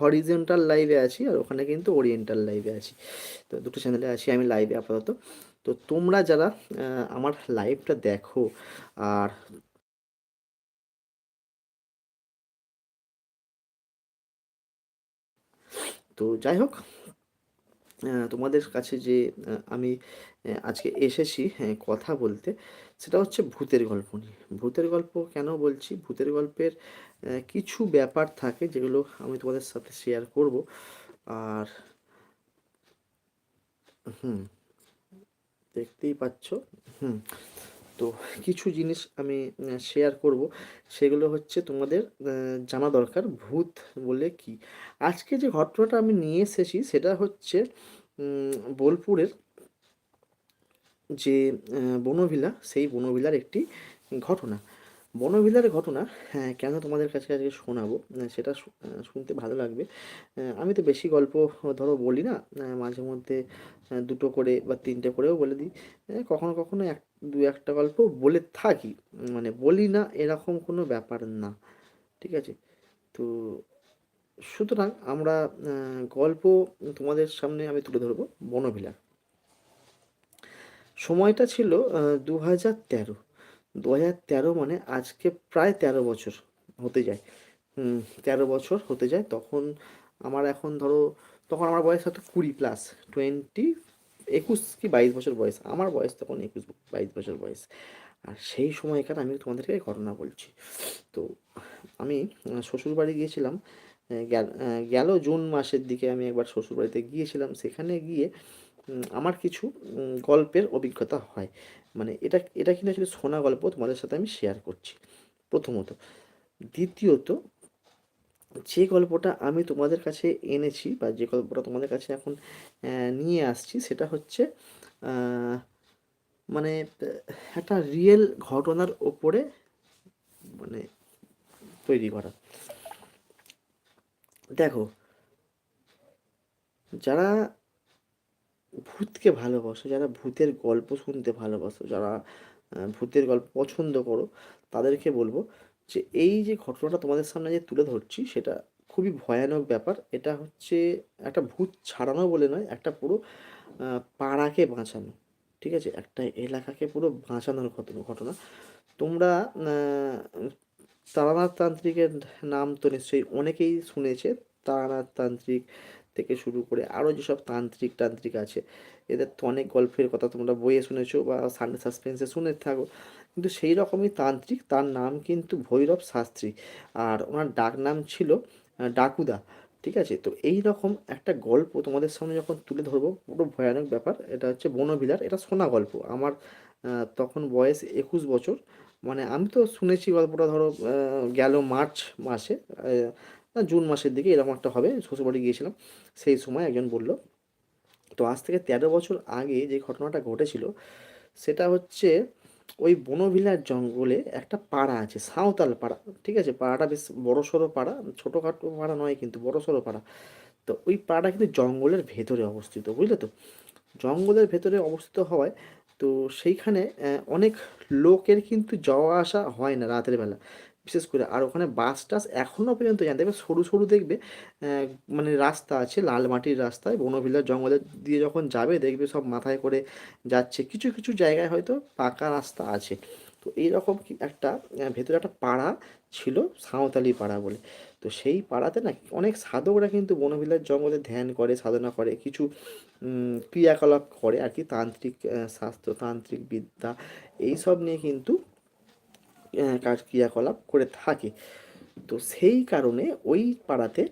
Horizontal লাইভে আছি আর ওখানে কিন্তু ওরিয়েন্টাল লাইভে আছি। তো দুটো চ্যানেলে আছি আমি লাইভে আপাতত। তো তোমরা যারা আমার লাইভটা দেখো আর তো যাই হোক তোমাদের কাছে যে আমি আজকে এসেছি হ্যাঁ, কথা বলতে সেটা হচ্ছে ভূতের গল্প নিয়ে। ভূতের গল্প কেন বলছি? ভূতের গল্পের কিছু ব্যাপার থাকে যেগুলো আমি তোমাদের সাথে শেয়ার করব। আর, হুম, দেখতেই পাচ্ছ, হুম, তো কিছু জিনিস আমি শেয়ার করব। সেগুলো হচ্ছে তোমাদের জানা দরকার, ভূত বলে কি। আজকে যে ঘটনাটা আমি নিয়ে এসেছি সেটা হচ্ছে বোলপুরের যে বনভিলা, সেই বনভিলার একটি ঘটনা। বনভিলার ঘটনা হ্যাঁ কেন তোমাদের কাছে আজকে শোনাবো? সেটা শুনতে ভালো লাগবে। আমি তো বেশি গল্প, ধরো, বলি না। মাঝে মধ্যে দুটো করে বা তিনটে করেও বলে দিই। কখনো কখনো এক, দু একটা গল্প বলে থাকি। মানে বলি না এরকম কোনো ব্যাপার না। ঠিক আছে? তো সুতরাং আমরা গল্প তোমাদের সামনে আমি তুলে ধরবো বনভিলার সময়টা ছিল দু হাজার তেরো। দু হাজার তেরো মানে আজকে প্রায় তেরো বছর হতে যায়। তেরো বছর হতে যায়। তখন আমার এখন ধরো, তখন আমার বয়স হয়তো কুড়ি প্লাস টোয়েন্টি একুশ কি বাইশ বছর বয়স। আমার বয়স তখন একুশ বাইশ বছর বয়স। আর সেই সময়কার আমি তোমাদেরকে ঘটনা বলছি। তো আমি শ্বশুরবাড়ি গিয়েছিলাম গেল জুন মাসের দিকে আমি একবার শ্বশুরবাড়িতে গিয়েছিলাম। সেখানে গিয়ে আমার কিছু গল্পের অভিজ্ঞতা হয়। মানে এটা এটা কিন্তু আসলে শোনা গল্প তোমাদের সাথে আমি শেয়ার করছি। প্রথমত, দ্বিতীয়ত, যে গল্পটা আমি তোমাদের কাছে এনেছি বা যে গল্পটা তোমাদের কাছে এখন নিয়ে আসছি সেটা হচ্ছে মানে একটা রিয়েল ঘটনার ওপরে মানে তৈরি করা। দেখো, যারা ভূতকে ভালোবাসো, যারা ভূতের গল্প শুনতে ভালোবাসো, যারা ভূতের গল্প পছন্দ করো, তাদেরকে বলব যে এই যে ঘটনাটা তোমাদের সামনে যে তুলে ধরছি, সেটা খুবই ভয়ানক ব্যাপার। এটা হচ্ছে একটা ভূত ছাড়ানো বলে নয়, একটা পুরো পাড়াকে বাঁচানো, ঠিক আছে? একটা এলাকাকে পুরো বাঁচানোর ঘটনা। তোমরা তারানাথ তান্ত্রিকের নাম তো নিশ্চয়ই অনেকেই শুনেছে। তারানাথ তান্ত্রিক থেকে শুরু করে আরও যেসব তান্ত্রিক তান্ত্রিক আছে, এদের তো অনেক গল্পের কথা তোমরা বইয়ে শুনেছো বা সানডে সাসপেন্সে শুনে থাকো। কিন্তু সেই রকমই তান্ত্রিক, তার নাম কিন্তু ভৈরব শাস্ত্রী আর ওনার ডাক নাম ছিল ডাকুদা, ঠিক আছে? তো এই রকম একটা গল্প তোমাদের সামনে যখন তুলে ধরবো, পুরো ভয়ানক ব্যাপার, এটা হচ্ছে বনবিলার, এটা শোনা গল্প। আমার তখন বয়স একুশ বছর মানে আমি তো শুনেছি গল্পটা ধরো গেল মার্চ মাসে জুন মাসের দিকে এরকম একটা হবে, শ্বশুরবাড়ি গিয়েছিলাম, সেই সময় একজন বলল, তো আজ থেকে তেরো বছর আগে যে ঘটনাটা ঘটেছিল, সেটা হচ্ছে ওই বনভিলার জঙ্গলে একটা পাড়া আছে, সাঁওতাল পাড়া, ঠিক আছে? পাড়াটা বেশ বড় সড়ো পাড়া, ছোটোখাটো পাড়া নয় কিন্তু বড় সড়ো পাড়া। তো ওই পাড়াটা কিন্তু জঙ্গলের ভেতরে অবস্থিত, বুঝলে তো? জঙ্গলের ভেতরে অবস্থিত হওয়ায় তো সেইখানে অনেক লোকের কিন্তু যাওয়া আসা হয় না রাতের বেলা। বিশেষ করে, আর ওখানে বাস টাস এখনও পর্যন্ত জানতে দেখবে সরু সরু দেখবে মানে রাস্তা আছে, লাল মাটির রাস্তায় বনভিলার জঙ্গলে দিয়ে যখন যাবে, দেখবে সব মাথায় করে যাচ্ছে। কিছু কিছু জায়গায় হয়তো পাকা রাস্তা আছে। তো এইরকম একটা ভেতরে একটা পাড়া ছিল, সাঁওতালি পাড়া বলে। তো সেই পাড়াতে না অনেক সাধকরা কিন্তু বনবিলার জঙ্গলে ধ্যান করে, সাধনা করে, কিছু ক্রিয়াকলাপ করে আর কি, তান্ত্রিক শাস্ত্র তান্ত্রিক বিদ্যা, এইসব নিয়ে কিন্তু কাজ ক্রিয়াকলাপ করে থাকে। তো সেই কারণে ওই পাড়াতে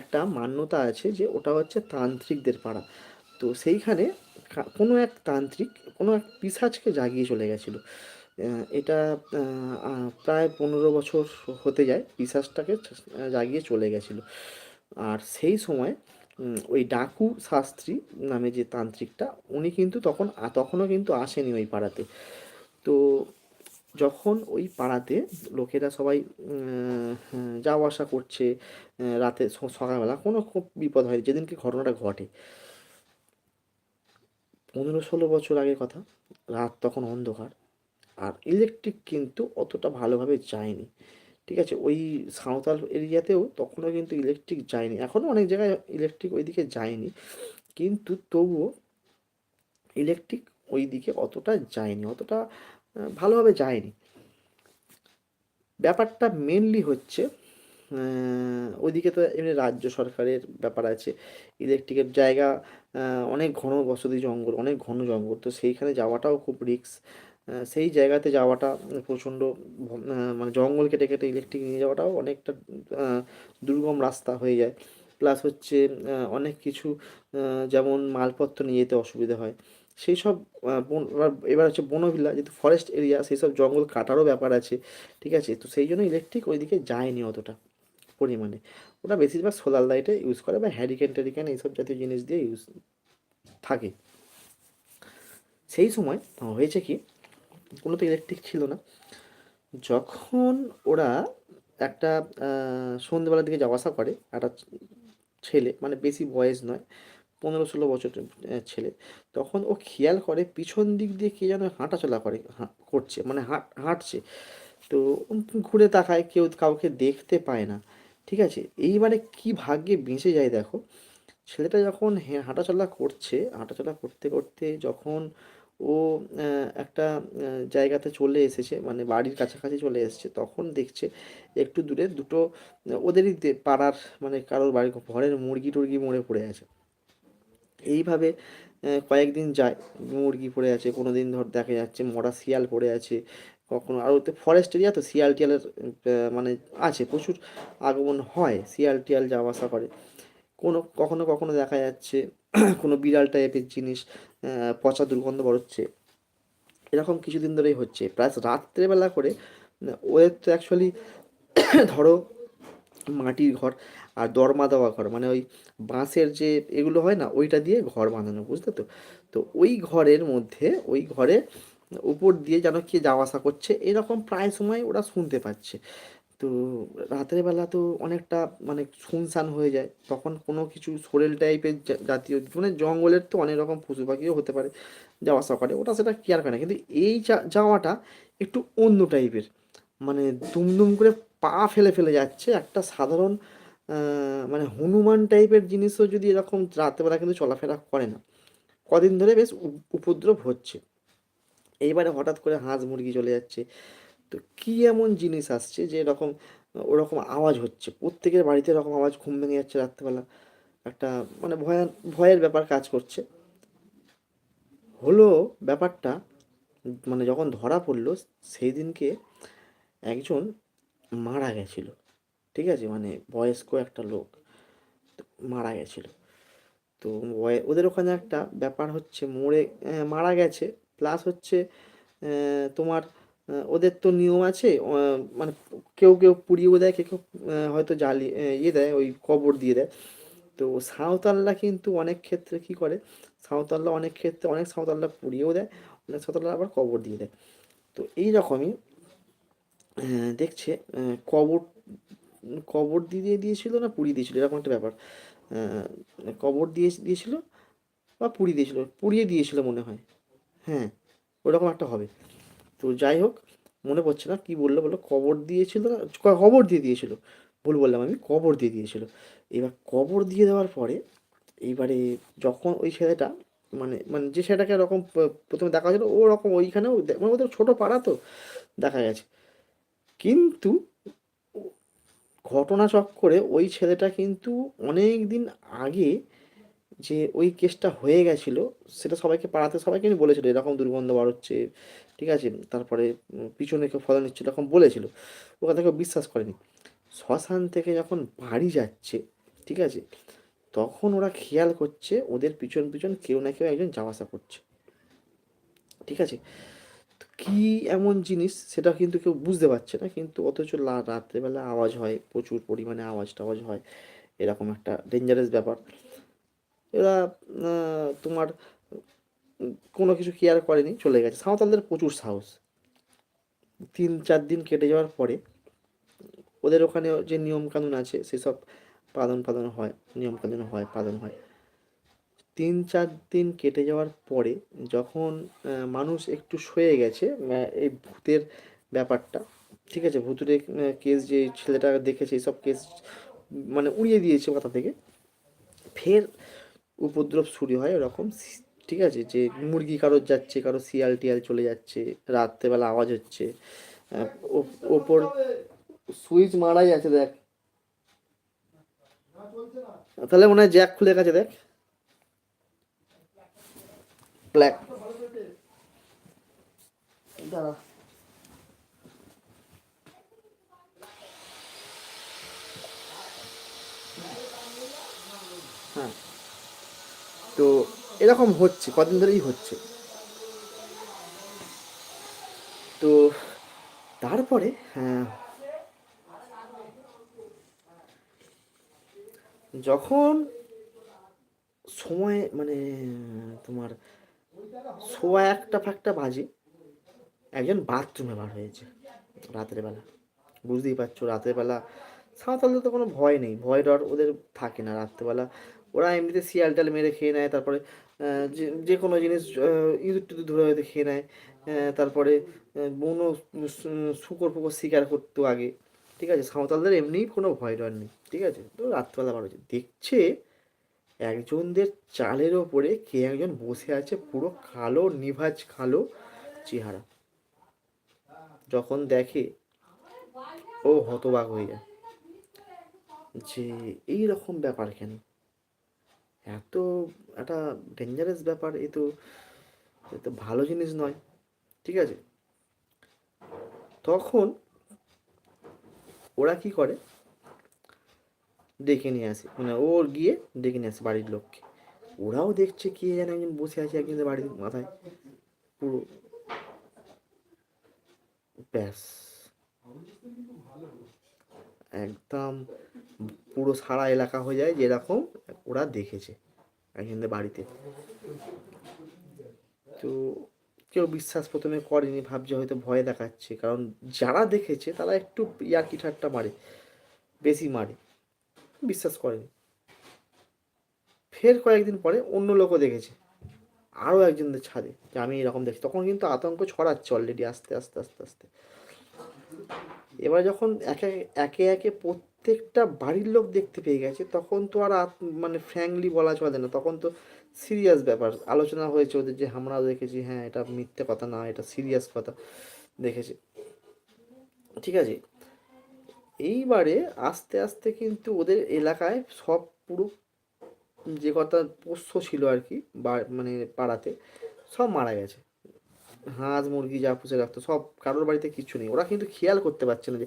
একটা মান্যতা আছে যে ওটা হচ্ছে তান্ত্রিকদের পাড়া। তো সেইখানে কোনো এক তান্ত্রিক, কোনো এক পিসাজকে জাগিয়ে চলে গেছিল। এটা প্রায় পনেরো বছর হতে যায় পিসাজটাকে জাগিয়ে চলে গেছিল। আর সেই সময় ওই ডাকু শাস্ত্রী নামে যে তান্ত্রিকটা, উনি কিন্তু তখন, তখনও কিন্তু আসেনি ওই পাড়াতে। তো যখন ওই পাড়াতে লোকেরা সবাই যাওয়া আসা করছে রাতে সকালবেলা, কোনো খুব বিপদ হয় যেদিনকে ঘটনাটা ঘটে। পনেরো ষোলো বছর আগের কথা, রাত তখন অন্ধকার, আর ইলেকট্রিক কিন্তু অতটা ভালোভাবে যায়নি, ঠিক আছে? ওই সাঁওতাল এরিয়াতেও তখনও কিন্তু ইলেকট্রিক যায়নি, এখনও অনেক জায়গায় ইলেকট্রিক ওইদিকে যায়নি, কিন্তু তবুও ইলেকট্রিক ওই দিকে অতটা যায়নি, অতটা ভালোভাবে যায়নি। ব্যাপারটা মেনলি হচ্ছে ওইদিকে তো এমনি রাজ্য সরকারের ব্যাপার আছে। ইলেকট্রিকের জায়গা অনেক ঘন বসতি জঙ্গল, অনেক ঘন জঙ্গল। তো সেইখানে যাওয়াটাও খুব রিস্ক সেই জায়গাতে যাওয়াটা প্রচণ্ড মানে জঙ্গল কেটে কেটে ইলেকট্রিক নিয়ে যাওয়াটাও অনেকটা দুর্গম রাস্তা হয়ে যায়। প্লাস হচ্ছে অনেক কিছু যেমন মালপত্র নিয়ে যেতে অসুবিধা হয়। সেই সব বন, এবার হচ্ছে বনভিলা, যেহেতু ফরেস্ট এরিয়া সেই সব জঙ্গল কাটারও ব্যাপার আছে, ঠিক আছে? তো সেই জন্য ইলেকট্রিক ওইদিকে যায়নি অতটা পরিমাণে। ওটা বেশিরভাগ সোলার লাইটে ইউজ করে বা হ্যারিকেন ট্যারিকেন এইসব জাতীয় জিনিস দিয়ে ইউজ থাকে। সেই সময় হয়েছে কি? কোনো তো ইলেকট্রিক ছিল না। যখন ওরা একটা সন্ধ্যেবেলার দিকে যাওয়া আসা করে, একটা ছেলে মানে বেশি বয়স নয় পনেরো ষোলো বছর ছেলে। তখন ও খেয়াল করে পিছন দিক দিয়ে কে যেন হাঁটাচলা করে করছে মানে হাঁট হাঁটছে। তো ঘুরে তাকায়, কেউ কাউকে দেখতে পায় না। ঠিক আছে? এইবারে কি ভাগ্যে বেঁচে যায় দেখো। ছেলেটা যখন হাঁটাচলা করছে, হাঁটাচলা করতে করতে যখন ও একটা জায়গাতে চলে এসেছে মানে বাড়ির কাছাকাছি চলে এসেছে, তখন দেখছে একটু দূরে দুটো, ওদেরই পাড়ার মানে কারোর বাড়ির ঘরের মুরগি টুরগি মরে পড়ে আছে। এইভাবে কয়েকদিন যায়। মুরগি পড়ে আছে কোনো দিন ধর দেখা যাচ্ছে মরা শিয়াল পড়ে আছে, কখনো আর ওতে ফরেস্ট এরিয়া তো শিয়াল টিয়ালের মানে আছে, প্রচুর আগমন হয় শিয়াল টিয়াল যাওয়া আসা করে। কোনো, কখনো কখনো দেখা যাচ্ছে কোনো বিড়াল টাইপের জিনিস পচা দুর্গন্ধ বেরোচ্ছে। এরকম কিছুদিন ধরেই হচ্ছে। প্রায় রাত্রেবেলা করে ওদের তো অ্যাকচুয়ালি ধরো মাটির ঘর আর দরমা দেওয়া ঘর মানে ওই বাঁশের যে এগুলো হয় না, ওইটা দিয়ে ঘর বানানো বুঝতে তো? তো ওই ঘরের মধ্যে, ওই ঘরে উপর দিয়ে যেন কে যাওয়া আসা করছে, এরকম প্রায় সময় ওরা শুনতে পাচ্ছে। তো রাতের বেলা তো অনেকটা মানে শুনশান হয়ে যায়, তখন কোনো কিছু সোরেল টাইপের জাতীয় মানে জঙ্গলের তো অনেক রকম পশু পাখিও হতে পারে, যাওয়া আসা করে ওটা সেটা কেয়ার করে না। কিন্তু এই যাওয়াটা একটু অন্য টাইপের মানে দুমদুম করে পা ফেলে ফেলে যাচ্ছে। একটা সাধারণ মানে হনুমান টাইপের জিনিসও যদি এরকম রাতেরবেলা কিন্তু চলাফেরা করে না। কদিন ধরে বেশ উপ- উপদ্রব হচ্ছে। এইবারে হঠাৎ করে হাঁস মুরগি চলে যাচ্ছে। তো কি এমন জিনিস আসছে যে এরকম, ওরকম আওয়াজ হচ্ছে? প্রত্যেকের বাড়িতে এরকম আওয়াজ ঘুম ভেঙে যাচ্ছে রাত্রেবেলা। একটা মানে ভয়ান, ভয়ের ব্যাপার কাজ করছে। হলো ব্যাপারটা মানে যখন ধরা পড়ল সেই দিনকে একজন মারা গেছিল। ঠিক আছে? মানে বয়স্ক একটা লোক মারা গেছিল। তো ওদের ওখানে একটা ব্যাপার হচ্ছে, মরে মারা গেছে। প্লাস হচ্ছে তোমার ওদের তো নিয়ম আছে মানে কেউ কেউ পুড়িয়েও দেয়, কেউ কেউ হয়তো জ্বালিয়ে ইয়ে দেয়, ওই কবর দিয়ে দেয়। তো সাঁওতালরা কিন্তু অনেক ক্ষেত্রে কি করে? সাঁওতালরা অনেক ক্ষেত্রে, অনেক সাঁওতালরা পুড়িয়েও দেয়, অনেক সাঁওতালরা আবার কবর দিয়ে দেয়। তো এই রকমই দেখছে কবর কবর দিয়ে দিয়েছিল না পুড়িয়ে দিয়েছিল? এরকম একটা ব্যাপার। কবর দিয়ে দিয়েছিল বা পুড়িয়ে দিয়েছিল? পুড়িয়ে দিয়েছিল মনে হয়। হ্যাঁ ওরকম একটা হবে। তো যাই হোক, মনে পড়ছে না কী বলল বলল কবর দিয়েছিল না কবর দিয়ে দিয়েছিল। ভুল বললাম আমি, কবর দিয়ে দিয়েছিল। এবার কবর দিয়ে দেওয়ার পরে এইবারে যখন ওই ছেলেটা মানে মানে যে ছেলেটাকে এরকম প্রথমে দেখা হয়েছিল, ওরকম ওইখানেও মানে ওদের ছোটো পাড়া তো দেখা গেছে। কিন্তু ঘটনা চক্করে ওই ছেলেটা কিন্তু অনেক দিন আগে যে ওই কেসটা হয়ে গেছিল, সেটা সবাইকে পাড়াতে সবাইকে নিয়ে বলেছিল, এরকম দুর্গন্ধ বার ঠিক আছে, তারপরে পিছনে কেউ ফলা নিচ্ছে এরকম বলেছিল, ওখান থেকে বিশ্বাস করেনি। শ্মশান থেকে যখন বাড়ি যাচ্ছে, ঠিক আছে, তখন ওরা খেয়াল করছে ওদের পিছন পিছন কেউ না কেউ একজন যাওয়া আসা করছে, ঠিক আছে কি এমন জিনিস সেটা কিন্তু কেউ বুঝতে পারছে না, কিন্তু অথচ রাত্রেবেলা আওয়াজ হয়, প্রচুর পরিমাণে আওয়াজ টাওয়াজ হয়, এরকম একটা ডেঞ্জারাস ব্যাপার। এরা তোমার কোনো কিছু কেয়ার করেনি, চলে গেছে। সাঁওতালদের প্রচুর সাহস। তিন, চার দিন কেটে যাওয়ার পরে ওদের ওখানে যে নিয়মকানুন আছে, সেসব পালন পালন হয় নিয়ম কানুন হয়, পালন হয়। তিন চার দিন কেটে যাওয়ার পরে যখন মানুষ একটু সয়ে গেছে এই ভূতের ব্যাপারটা, ঠিক আছে? ভুতুরে কেস যে ছেলেটা দেখেছে সব কেস মানে উড়িয়ে দিয়েছে মাথা থেকে, ফের উপদ্রব শুরু হয় এরকম, ঠিক আছে? যে মুরগি কারোর যাচ্ছে, কারও শিয়াল টিয়াল চলে যাচ্ছে, রাত্রেবেলা আওয়াজ হচ্ছে ওপর সুইচ মারাই আছে, দেখ। তাহলে মনে হয় জ্যাক খুলে গেছে, দেখ। ব্ল্যাক দাঁড়া হ্যাঁ। তো এরকম হচ্ছে কদিন ধরেই হচ্ছে। তো তারপরে হ্যাঁ। যখন সময় মানে তোমার সোয়া একটা ফাঁকটা বাজে। একজন বাথরুমে বার হয়েছে রাতের বেলা। বুঝতেই পারছ, রাতের বেলা সাঁওতালদের তো কোনো ভয় নেই। ভয় ডর ওদের থাকে না রাত্রেবেলা ওরা এমনিতে শিয়াল টাল মেরে খেয়ে নেয়, তারপরে যে কোনো জিনিস ইঁদুর টিঁদুর ধরে হয়তো খেয়ে নেয়। তারপরে বনো শুকর ফুকর শিকার করতো আগে। ঠিক আছে, সাঁওতালদের এমনিই কোনো ভয় ডর নেই। ঠিক আছে, তো রাত্রেবেলা বার হয়েছে। দেখছে একজনদের চালের ওপরে কে একজন বসে আছে, পুরো কালো, নিভাজ কালো চেহারা। যখন দেখে, ও হতবাক হয়ে যায়। যে এই রকম ব্যাপার কেন? এত একটা ডেঞ্জারাস ব্যাপার, এ তো এ তো ভালো জিনিস নয়, ঠিক আছে? তখন ওরা কি করে? ডেকে নিয়ে আসে। মানে ওর গিয়ে ডেকে নিয়ে আসে বাড়ির লোককে। ওরাও দেখছে কে যেন একজন বসে আছে একজনের বাড়ির মাথায়। পুরো ব্যাস। একদম পুরো সারা এলাকা হয়ে যায় যেরকম ওরা দেখেছে একজনের বাড়িতে। তো কেউ বিশ্বাস প্রথমে করেনি, ভাবছে হয়তো ভয় দেখাচ্ছে। কারণ যারা দেখেছে তারা একটু ইয়ার্কি ঠাট্টা মারে, বেশি মারে। বিশ্বাস করেনি। ফের কয়েকদিন পরে অন্য লোকও দেখেছে। আরও একজনদের ছাদে, যে আমি এরকম দেখছি। তখন কিন্তু আতঙ্ক ছড়াচ্ছে অলরেডি আস্তে আস্তে আস্তে আস্তে। এবার যখন একে একে একে প্রত্যেকটা বাড়ির লোক দেখতে পেয়ে গেছে, তখন তো আর মানে ফ্র্যাঙ্কলি বলা চলে না। তখন তো সিরিয়াস ব্যাপার। আলোচনা হয়েছে ওদের যে, আমরা দেখেছি হ্যাঁ এটা মিথ্যে কথা না, এটা সিরিয়াস কথা। দেখেছে। ঠিক আছে? এইবারে আস্তে আস্তে কিন্তু ওদের এলাকায় সব পুরো যে কথা পোষ্য ছিল আর কি, বা মানে পাড়াতে, সব মারা গেছে। হাঁস, মুরগি, যা পুষে রাখতো, সব কারোর বাড়িতে কিছু নেই। ওরা কিন্তু খেয়াল করতে পারছে না যে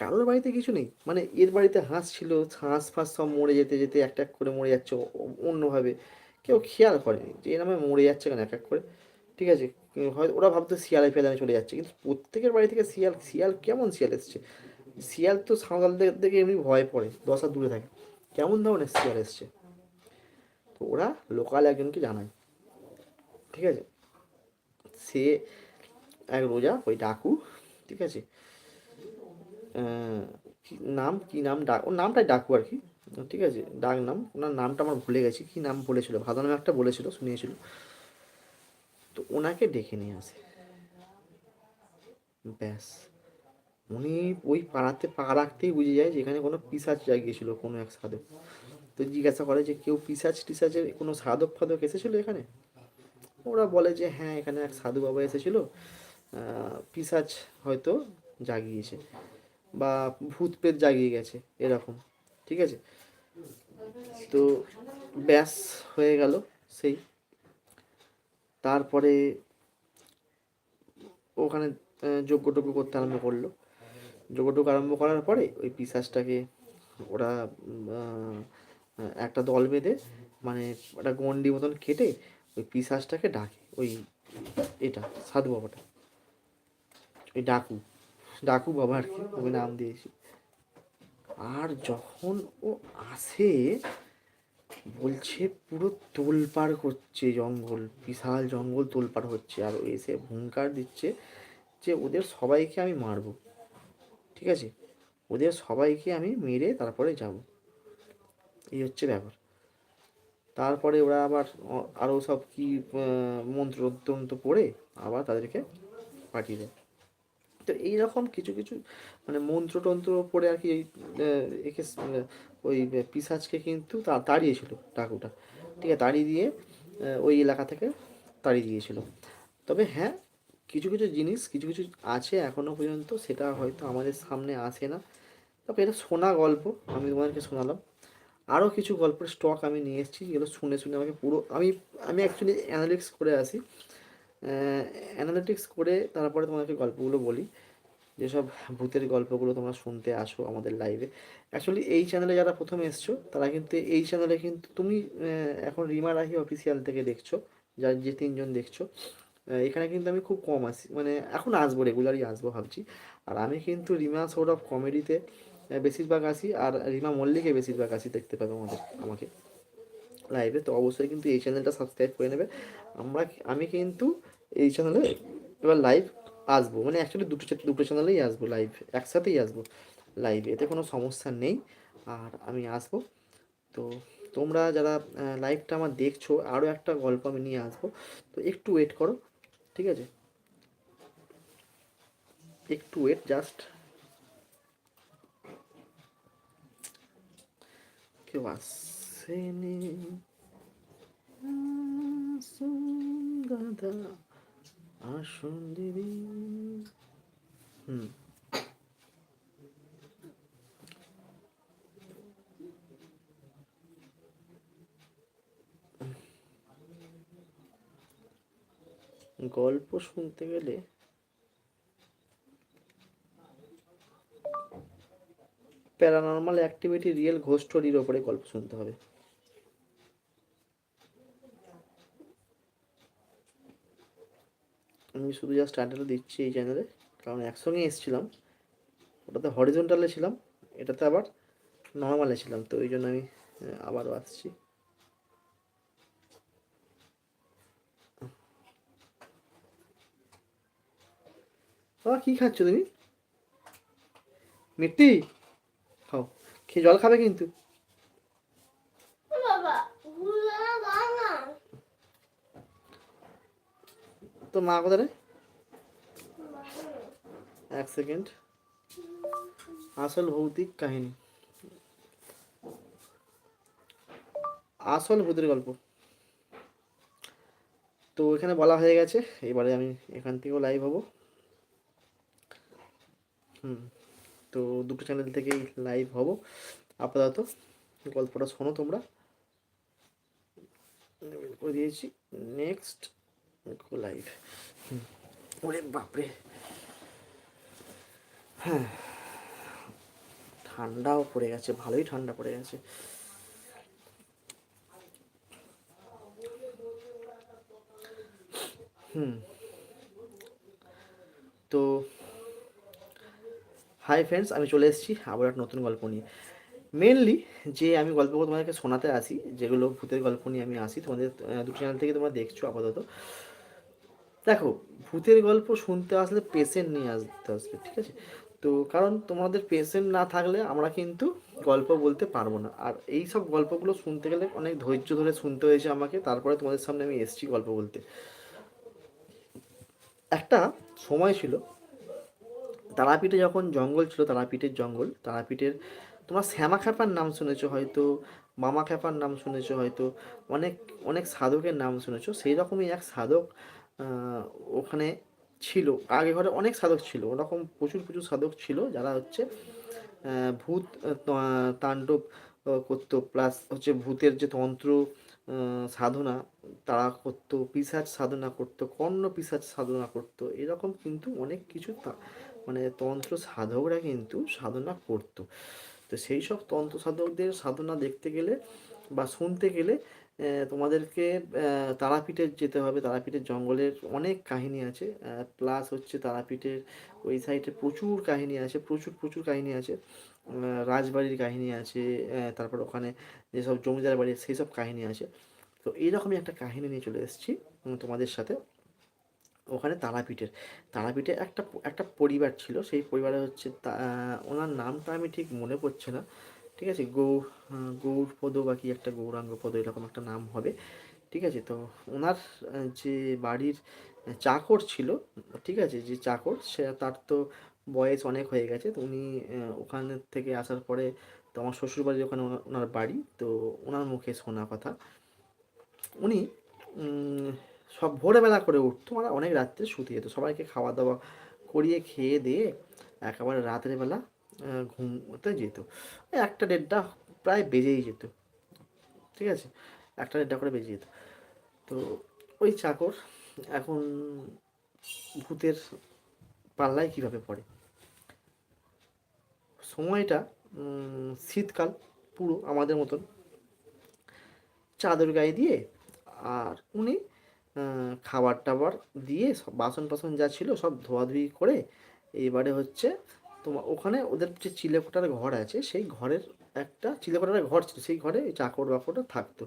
কারোর বাড়িতে কিছু নেই। মানে এর বাড়িতে হাঁস ছিল, হাঁস ফাঁস সব মরে যেতে যেতে এক এক করে মরে যাচ্ছে অন্যভাবে। কেউ খেয়াল করেনি যে এরমে মরে যাচ্ছে কেন এক এক করে। ঠিক আছে, হয়তো ওরা ভাবতো শিয়ালে ফেলানে চলে যাচ্ছে, কিন্তু প্রত্যেকের বাড়ি থেকে শিয়াল শিয়াল কেমন শিয়াল এসছে? শিয়াল তো সাঁওতালদের থেকে এমনি ভয় পড়ে, দশ হাত দূরে থাকে। কেমন ধরনের শিয়াল এসছে? তো ওরা লোকাল একজনকে জানায়। ঠিক আছে? সে এক রোজা, ওই ডাকু, ঠিক আছে? নাম, কি নাম ডাক, ওর নামটাই ডাকু আর কি, ঠিক আছে? ডাক নাম, ওনার নামটা আমার ভুলে গেছি, কি নাম বলেছিল? ভালো নামে একটা বলেছিল, শুনিয়েছিল। তো ওনাকে ডেকে নিয়ে আসে। ব্যাস। উনি ওই পাড়াতে পা রাখতেই বুঝে যায় যে এখানে কোনো পিসাচ জাগিয়েছিল কোনো এক সাধক। তো জিজ্ঞাসা করে যে কেউ পিসাচ টিসাচের কোনো সাধক ফাধক এসেছিল এখানে? ওরা বলে যে হ্যাঁ এখানে এক সাধু বাবা এসেছিল পিশাচ হয়তো জাগিয়েছে বা ভূত প্রেত জাগিয়ে গেছে এরকম, ঠিক আছে? তো ব্যাস হয়ে গেল সেই। তারপরে ওখানে যোগ্য টজ্ঞ করতে আরম্ভ করল। টজ্ঞ আরম্ভ করার পরে ওই পিশাচটাকে ওরা একটা দল বেঁধে মানে একটা গন্ডি মতন কেটে ওই পিশাচটাকে ডাকে, ওই এটা, সাধু বাবাটা। ওই ডাকু ডাকু বাবা আর কি ওই নাম দিয়েছি। আর যখন ও আসে, বলছে পুরো তোলপাড় করছে জঙ্গল, বিশাল জঙ্গল তোলপাড় হচ্ছে, আর এসে হুঙ্কার দিচ্ছে যে ওদের সবাইকে আমি মারবো। ঠিক আছে? ওদের সবাইকে আমি মেরে তারপরে যাব। এই হচ্ছে ব্যাপার। তারপরে ওরা আবার আরও সব কি আহ, মন্ত্র তন্ত্র পড়ে আবার তাদেরকে পাঠিয়ে দেয়। তো এইরকম কিছু কিছু মানে মন্ত্রতন্ত্র পড়ে আর কি একে ওই পিসাজকে কিন্তু তাড়িয়েছিল ঠাকুরটা ঠিক আছে তাড়িয়ে দিয়ে ওই এলাকা থেকে তাড়িয়ে দিয়েছিল। তবে হ্যাঁ কিছু কিছু জিনিস, কিছু কিছু আছে এখনও পর্যন্ত, সেটা হয়তো আমাদের সামনে আসে না। তবে এটা শোনা গল্প, আমি তোমাদেরকে শোনালাম। আরও কিছু গল্পের স্টক আমি নিয়ে এসেছি, যেগুলো শুনে শুনে আমাকে পুরো, আমি আমি অ্যাকচুয়ালি অ্যানালিটিক্স করে আসি। অ্যানালিটিক্স করে তারপরে তোমাদেরকে গল্পগুলো বলি। যেসব ভূতের গল্পগুলো তোমরা শুনতে আসো আমাদের লাইভে অ্যাকচুয়ালি এই চ্যানেলে যারা প্রথমে এসছো, তারা কিন্তু, এই চ্যানেলে কিন্তু তুমি এখন রিমা রাহি অফিসিয়াল থেকে দেখছ, যার যে তিনজন দেখছ। এখানে কিন্তু আমি খুব কম আসি মানে এখন আসব রেগুলারই আসব ভাবছি। আর আমি কিন্তু রিমা সৌরভ কমেডিতে বেশিরভাগ আসি আর রিমা মল্লিকে বেশিরভাগ আসি দেখতে পাবে আমাদের, আমাকে লাইভে তো অবশ্যই কিন্তু এই চ্যানেলটা সাবস্ক্রাইব করে নেবে। আমরা আমি কিন্তু এই চ্যানেলে এবার লাইভ আসব। মানে অ্যাকচুয়ালি দুটো দুটো চ্যানেলেই আসব লাইভ একসাথেই আসব লাইভে এতে কোনো সমস্যা নেই। আর আমি আসব। তো তোমরা যারা লাইভটা আমার দেখছ আরও একটা গল্প আমি নিয়ে আসব। তো একটু ওয়েট করো। ঠিক আছে? একটু ওয়েট জাস্ট কেউ আসেনি। আসুন গাধা দিদি হুম। গল্প শুনতে গেলে প্যারানর্মাল অ্যাক্টিভিটি রিয়েল ঘোষ স্টোরির ওপরে গল্প শুনতে হবে। আমি শুধু জাস্ট টাইটেলটা দিচ্ছি এই চ্যানেলে কারণ একসঙ্গে এসেছিলাম, ওটাতে হরিজন্টালে ছিলাম, এটাতে আবার নর্মালে ছিলাম, তো ওই জন্য আমি আবারও আসছি। বাবা কি খাচ্ছ তুমি? মিষ্টি খাও। খেয়ে জল খাবে কিন্তু। তো মা কোথায় রে? এক সেকেন্ড। আসল ভৌতিক কাহিনী। আসল ভূতের গল্প। তো এখানে বলা হয়ে গেছে এবারে আমি এখান থেকেও লাইভ হব। তো দুটো চ্যানেল থেকেই লাইভ হব। আপাতত গল্পটা শোনো তোমরা। করে দিয়েছি। নেক্সট লাইভ ওরে বাপরে। হ্যাঁ ঠান্ডাও পড়ে গেছে, ভালোই ঠান্ডা পড়ে গেছে। হুম, তো হাই ফ্রেন্ডস আমি চলে এসেছি আবার একটা নতুন গল্প নিয়ে। মেনলি যে আমি গল্পগুলো তোমাদেরকে শোনাতে আসি, যেগুলো ভূতের গল্প নিয়ে আমি আসি, তোমাদের দুটো চ্যানেল থেকে তোমরা দেখছ আপাতত। দেখো, ভূতের গল্প শুনতে আসলে পেশেন্ট নিয়ে আসতে আসবে, ঠিক আছে? তো কারণ তোমাদের পেশেন্ট না থাকলে আমরা কিন্তু গল্প বলতে পারব না। আর এই সব গল্পগুলো শুনতে গেলে অনেক ধৈর্য ধরে শুনতে হয়েছে আমাকে, তারপরে তোমাদের সামনে আমি এসেছি গল্প বলতে। একটা সময় ছিল তারাপীঠে যখন জঙ্গল ছিল, তারাপীঠের জঙ্গল, তারাপীঠের তোমরা শ্যামা খ্যাপার নাম শুনেছো হয়তো, মামা খ্যাপার নাম শুনেছো হয়তো, অনেক অনেক সাধকের নাম শুনেছো, সেই রকমই এক সাধক ওখানে ছিল, আগে ঘরে অনেক সাধক ছিল, ওরকম প্রচুর প্রচুর সাধক ছিল যারা হচ্ছে ভূত তাণ্ডব করতো প্লাস হচ্ছে ভূতের যে তন্ত্র সাধনা, তারা করতো, পিসাচ সাধনা করতো, কর্ণ পিসাচ সাধনা করতো, এরকম কিন্তু অনেক কিছু মানে তন্ত্র সাধকরা কিন্তু সাধনা করতো। তো সেই সব তন্ত্র সাধকদের সাধনা দেখতে গেলে বা শুনতে গেলে তোমাদেরকে তারাপীঠে যেতে হবে, তারাপীঠের জঙ্গলের অনেক কাহিনী আছে প্লাস হচ্ছে তারাপীঠের ওই সাইডে প্রচুর কাহিনী আছে, প্রচুর প্রচুর কাহিনী আছে। রাজবাড়ির কাহিনী আছে তারপর ওখানে যেসব জমিদার বাড়ির সেই সব কাহিনী আছে। তো এইরকমই একটা কাহিনী নিয়ে চলে এসেছি তোমাদের সাথে। ওখানে তারাপীঠের তারাপীঠে একটা একটা পরিবার ছিল সেই পরিবারে হচ্ছে ওনার নামটা আমি ঠিক মনে পড়ছে না। ঠিক আছে আহ, গৌরপদ বা কি একটা গৌরাঙ্গপদ এরকম একটা নাম হবে। ঠিক আছে তো ওনার যে বাড়ির চাকর ছিল ঠিক আছে যে চাকর সে তার তো বয়স অনেক হয়ে গেছে, তো উনি ওখান থেকে আসার পরে তো আমার শ্বশুরবাড়ির ওখানে ওনার বাড়ি, তো ওনার মুখে শোনা কথা। উনি সব ভোরবেলা করে উঠতো মানে অনেক রাত্রে শুতে যেত, সবাইকে খাওয়া দাওয়া করিয়ে খেয়ে দিয়ে একেবারে রাতের বেলা ঘুমোতে যেত। একটা দেড়টা প্রায় বেজেই যেত, ঠিক আছে? একটা দেড়টা করে বেজে যেত। তো ওই চাকর এখন ভূতের পাল্লায় কীভাবে পড়ে? সময়টা শীতকাল পুরো আমাদের মতন। চাদর গায়ে দিয়ে আর উনি খাবার টাবার দিয়ে সব বাসন টাসন যা ছিল সব ধোয়াধুয়ি করে এবারে হচ্ছে তোমার ওখানে ওদের যে চিলেকোটার ঘর আছে, সেই ঘরের একটা চিলেকোটার ঘর ছিল, সেই ঘরে চাকর বাকরটা থাকতো।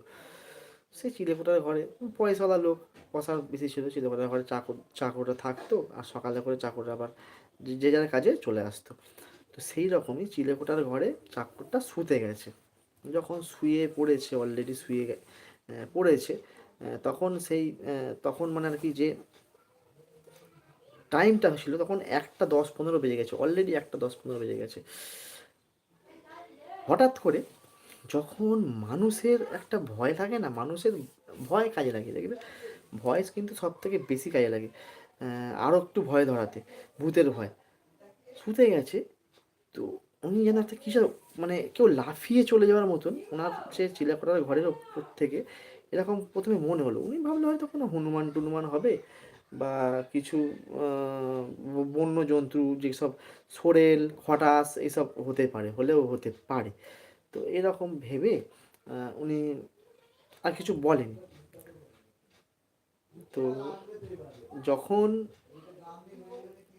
সেই চিলেকোটার ঘরে পয়সাওয়ালা লোক, পয়সা বেশি ছিল চিলেকোটার ঘরে চাকর চাকরটা থাকতো আর সকালে করে চাকরটা আবার যে যার কাজে চলে আসতো। তো সেই রকমই চিলেকোটার ঘরে চাকরটা শুতে গেছে। যখন শুয়ে পড়েছে অলরেডি শুয়ে পড়েছে তখন সেই তখন মানে আর কি যে টাইমটা ছিল তখন একটা দশ পনেরো বেজে গেছে অলরেডি একটা দশ পনেরো বেজে গেছে। হঠাৎ করে যখন মানুষের একটা ভয় থাকে না, মানুষের ভয় কাজে লাগে দেখবে? ভয়েস কিন্তু সব থেকে বেশি কাজে লাগে আরও একটু ভয় ধরাতে, ভূতের ভয়। শুতে গেছে তো উনি যেন একটা কিসের মানে কেউ লাফিয়ে চলে যাওয়ার মতন ওনার সে চিলাকোটার ঘরের ওপর থেকে এরকম প্রথমে মনে হলো। উনি ভাবলো হয়তো কোনো হনুমান টুনুমান হবে বা কিছু বন্য জন্তু যেসব সোরেল, খটাস এইসব হতে পারে, হলেও হতে পারে। তো এরকম ভেবে উনি আর কিছু বলেন। তো যখন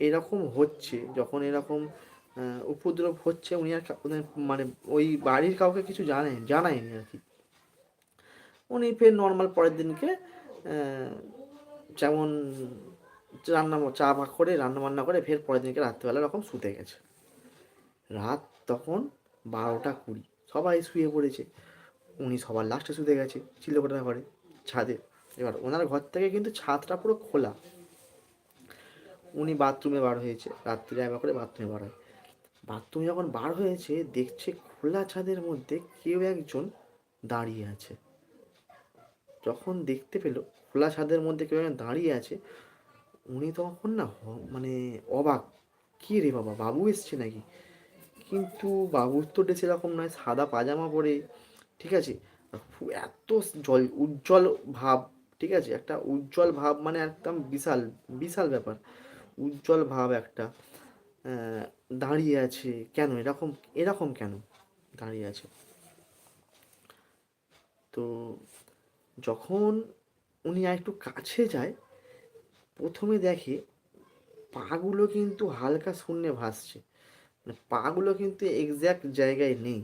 এরকম হচ্ছে, যখন এরকম উপদ্রব হচ্ছে, উনি আর মানে ওই বাড়ির কাউকে কিছু জানেন, জানায়নি আর কি। উনি ফের নর্মাল পরের দিনকে যেমন রান্না চা পা করে রান্না বান্না করে ফের পরের দিনকে রাত্রিবেলা এরকম শুতে গেছে। রাত তখন বারোটা কুড়ি, সবাই শুয়ে পড়েছে। উনি সবার লাস্টে শুতে গেছে চিলেকোটা ঘরে ছাদে। এবার ওনার ঘর থেকে কিন্তু ছাদটা পুরো খোলা। উনি বাথরুমে বার হয়েছে, রাত্রিরে একবার করে বাথরুমে বার হয়। বাথরুমে যখন বার হয়েছে, দেখছে খোলা ছাদের মধ্যে কেউ একজন দাঁড়িয়ে আছে। যখন দেখতে পেল খোলা ছাদের মধ্যে কেউ একজন দাঁড়িয়ে আছে, উনি তখন না মানে অবাক। কি রে বাবা, বাবু এসছে নাকি? কিন্তু বাবুর তো ড্রেস এরকম নয়, সাদা পাজামা পরে। ঠিক আছে এত জল, উজ্জ্বল ভাব, ঠিক আছে, একটা উজ্জ্বল ভাব মানে একদম বিশাল বিশাল ব্যাপার। উজ্জ্বল ভাব একটা। দাঁড়িয়ে আছে। কেন? এরকম এরকম কেন দাঁড়িয়ে আছে? তো যখন উনি আর একটু কাছে যায়, প্রথমে দেখে পাগুলো কিন্তু হালকা শূন্যে ভাসছে। মানে পাগুলো কিন্তু এক্স্যাক্ট জায়গায় নেই।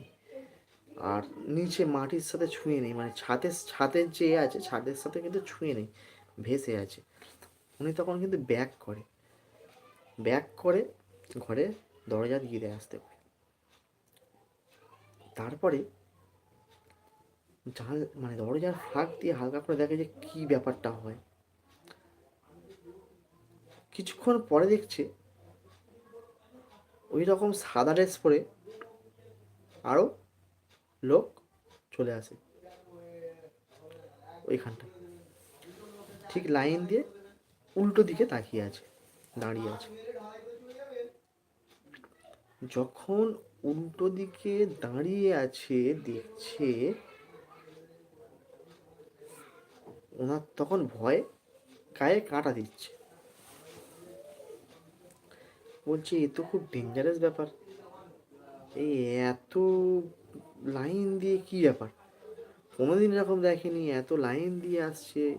আর নিচে মাটির সাথে ছুঁয়ে নেই। মানে ছাদের ছাদের যে আছে, ছাদের সাথে কিন্তু ছুঁয়ে নেই, ভেসে আছে। উনি তখন কিন্তু ব্যাক করে। ব্যাক করে ঘরে দরজা দিয়ে দেয় আসতে করে। তারপরে জাল মানে দরজার ফাঁক দিয়ে হালকা করে দেখে যে কি ব্যাপারটা হয়। কিছুক্ষণ পরে দেখছে ওই রকম সাদা ড্রেস পরে আরও লোক চলে আসে ওইখানটায়। ঠিক লাইন দিয়ে উল্টো দিকে তাকিয়ে আছে, দাঁড়িয়ে আছে। যখন উল্টো দিকে দাঁড়িয়ে আছে, দেখছে ওনার তখন ভয় গায়ে কাটা দিচ্ছে। বলছে, এ তো খুব ডেঞ্জারাস ব্যাপার। এই এত লাইন দিয়ে কি ব্যাপার? কোনোদিন এরকম দেখেনি, এত লাইন দিয়ে আসছে।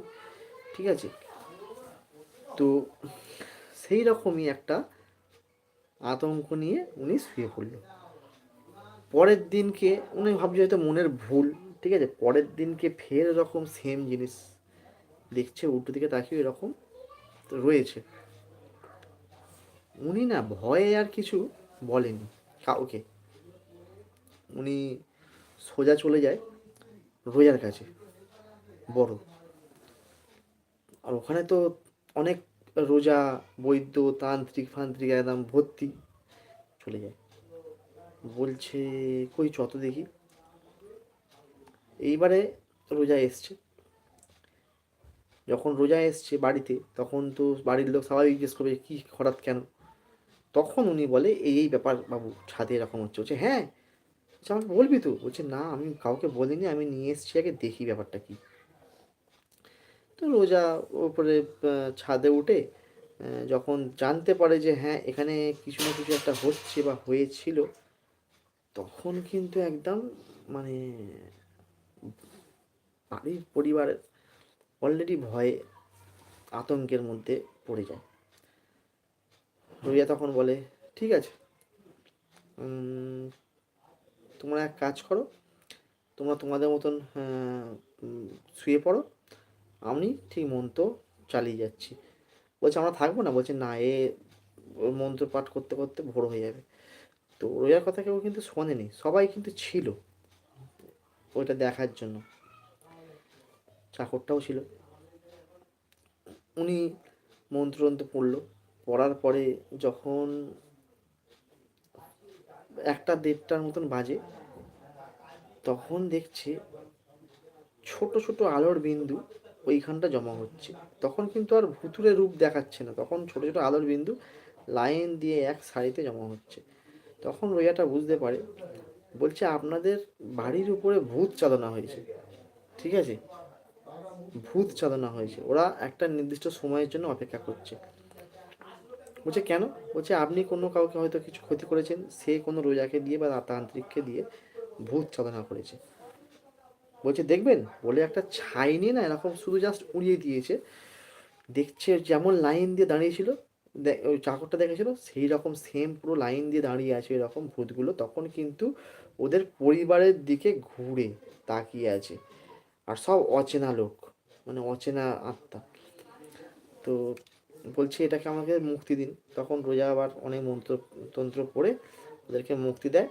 ঠিক আছে? তো সেই রকমই একটা আতঙ্ক নিয়ে উনি শুয়ে পড়ল পরের দিনকে উনি ভাবছে হয়তো মনের ভুল, ঠিক আছে? পরের দিনকে ফের এরকম সেম জিনিস দেখছে, উল্টো দিকে তাকিয়ে এরকম রয়েছে। উনি না ভয়ে আর কিছু বলেনি কাউকে উনি সোজা চলে যায় রোজার কাছে, বড়। আর ওখানে তো অনেক রোজা, বৈদ্য, তান্ত্রিক, ফান্ত্রিক একদম ভর্তি। চলে যায়। বলছে, কই চত দেখি। এইবারে রোজা এসছে। যখন রোজা এসছে বাড়িতে, তখন তো বাড়ির লোক স্বাভাবিক জিজ্ঞেস করবে, কি, হঠাৎ কেন? তখন উনি বলে, এই এই ব্যাপার বাবু, ছাদে এরকম হচ্ছে। বলছে হ্যাঁ। আমাকে বলবি তো? বলছে, না, আমি কাউকে বলিনি, আমি নিয়ে এসেছি, আগে দেখি ব্যাপারটা কি। তো রোজা ওপরে ছাদে উঠে যখন জানতে পারে যে হ্যাঁ এখানে কিছু না কিছু একটা হচ্ছে বা হয়েছিল, তখন কিন্তু একদম মানে বাড়ির পরিবারের অলরেডি ভয়ে আতঙ্কের মধ্যে পড়ে যায়। রুইয়া তখন বলে, ঠিক আছে তোমরা এক কাজ করো, তোমরা তোমাদের মতন শুয়ে পড়ো আমি ঠিক মন্ত্র চালিয়ে যাচ্ছি। বলছে, আমরা থাকব না? বলছে, না, এ মন্ত্র পাঠ করতে করতে ভোর হয়ে যাবে। তো রোজার কথা কেউ কিন্তু শোনেনি, সবাই কিন্তু ছিল ওইটা দেখার জন্য। চাকরটাও ছিল। উনি মন্ত্রন্ত্র পড়ল, পড়ার পরে যখন একটা দেড়টার মতন বাজে, তখন দেখছে ছোট ছোট আলোর বিন্দু ওইখানটা জমা হচ্ছে। তখন কিন্তু আর ভুতুরে রূপ দেখাচ্ছে না। তখন ছোট ছোট আলোর বিন্দু লাইন দিয়ে এক সারিতে জমা হচ্ছে। তখন রোয়াটা বুঝতে পারে, বলছে আপনাদের বাড়ির উপরে ভূত চালনা হয়েছে। ঠিক আছে? ভূত চালনা হয়েছে। ওরা একটা নির্দিষ্ট সময়ের জন্য অপেক্ষা করছে। বলছে, কেন? বলছে, আপনি কোনো কাউকে হয়তো কিছু ক্ষতি করেছেন। সে কোনো রোজাকে দিয়ে বা তান্ত্রিককে দিয়ে ভূত চালনা করেছে। বলছে, দেখবেন, বলে একটা ছাই নিয়ে না এরকম শুধু জাস্ট উড়িয়ে দিয়েছে। দেখছে যেমন লাইন দিয়ে দাঁড়িয়েছিল ওই চাকরটা দেখেছিল সেই রকম সেম পুরো লাইন দিয়ে দাঁড়িয়ে আছে এরকম ভূতগুলো। তখন কিন্তু ওদের পরিবারের দিকে ঘুরে তাকিয়ে আছে। আর সব অচেনা লোক মানে অচেনা আত্মা। তো বলছে, এটাকে আমাকে মুক্তি দিন। তখন রোজা আবার অনেক মন্ত্র, তন্ত্র পড়ে ওদেরকে মুক্তি দেয়।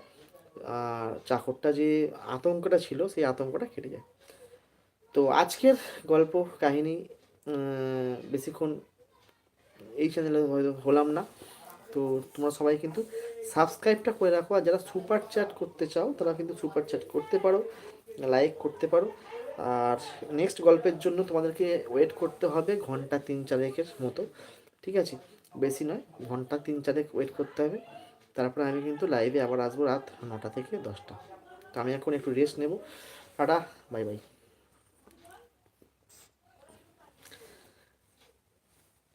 চাকরটা যে আতঙ্কটা ছিল, সেই আতঙ্কটা কেটে যায়। তো আজকের গল্প, কাহিনী বেশিক্ষণ এই চ্যানেলে হয়তো হলাম না। তো তোমরা সবাই কিন্তু সাবস্ক্রাইবটা করে রাখো। আর যারা সুপার চ্যাট করতে চাও, তারা কিন্তু সুপার চ্যাট করতে পারো লাইক করতে পারো। আর নেক্সট গল্পের জন্য তোমাদেরকে ওয়েট করতে হবে ঘণ্টা তিন চারেকের মতো। ঠিক আছে? বেশি নয়, ঘণ্টা তিন চারেক ওয়েট করতে হবে। তারপরে আমি কিন্তু লাইভে আবার আসব রাত নটা থেকে দশটা। তো আমি এখন একটু রেস্ট নেব। Tata bye bye